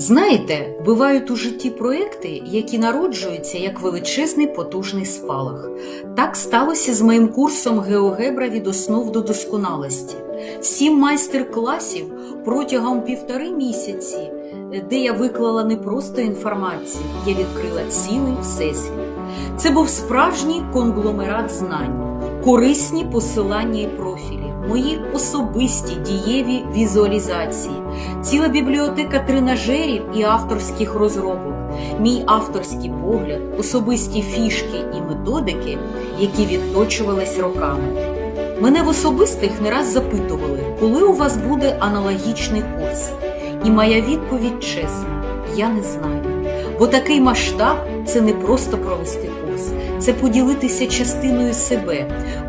Знаєте, бувають у житті проекти, які народжуються як величезний потужний спалах. Так сталося з моїм курсом Геогебра від основ до досконалості. Сім майстер-класів протягом півтори місяці, де я виклала не просто інформацію, я відкрила цілий всесвіт. Це був справжній конгломерат знань, корисні посилання і профілі, мої особисті дієві візуалізації, ціла бібліотека тренажерів і авторських розробок, мій авторський погляд, особисті фішки і методики, які відточувались роками. Мене в особистих не раз запитували, коли у вас буде аналогічний курс. І моя відповідь чесна: я не знаю. Бо такий масштаб це не просто провести курс, це поділитися частиною себе,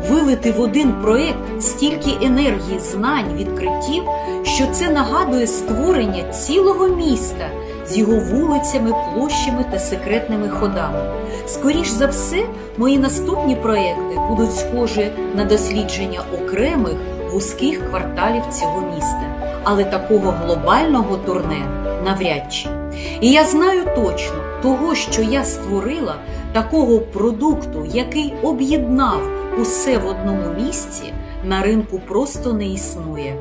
вилити в один проєкт стільки енергії, знань, відкриттів, що це нагадує створення цілого міста з його вулицями, площами та секретними ходами. Скоріш за все, мої наступні проєкти будуть схожі на дослідження окремих вузьких кварталів цього міста, але такого глобального турне навряд чи. І я знаю точно, того, що я створила, такого продукту, який об'єднав усе в одному місці, на ринку просто не існує.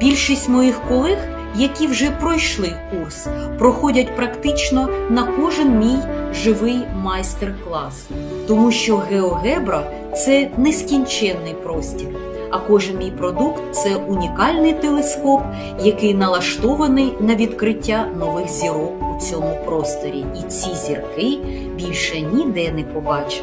Більшість моїх колег, які вже пройшли курс, проходять практично на кожен мій живий майстер-клас, тому що геогебра це нескінченний простір. А кожен мій продукт це унікальний телескоп, який налаштований на відкриття нових зірок у цьому просторі. І ці зірки більше ніде не побачиш.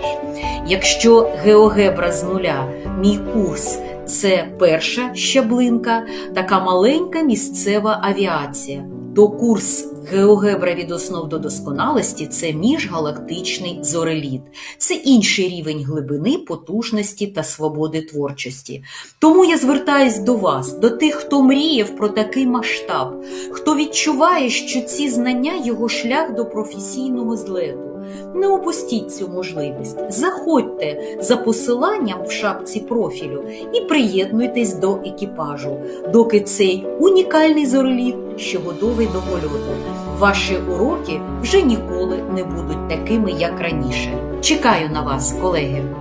Якщо геогебра з нуля, мій курс це перша щаблинка, така маленька місцева авіація, то курс Геогебра від основ до досконалості це міжгалактичний зореліт. Це інший рівень глибини, потужності та свободи творчості. Тому я звертаюсь до вас, до тих, хто мріяв про такий масштаб, хто відчуває, що ці знання його шлях до професійного злету. Не опустіть цю можливість. Заходьте за посиланням в шапці профілю і приєднуйтесь до екіпажу, доки цей унікальний зореліт ще готовий до. Ваші уроки вже ніколи не будуть такими, як раніше. Чекаю на вас, колеги!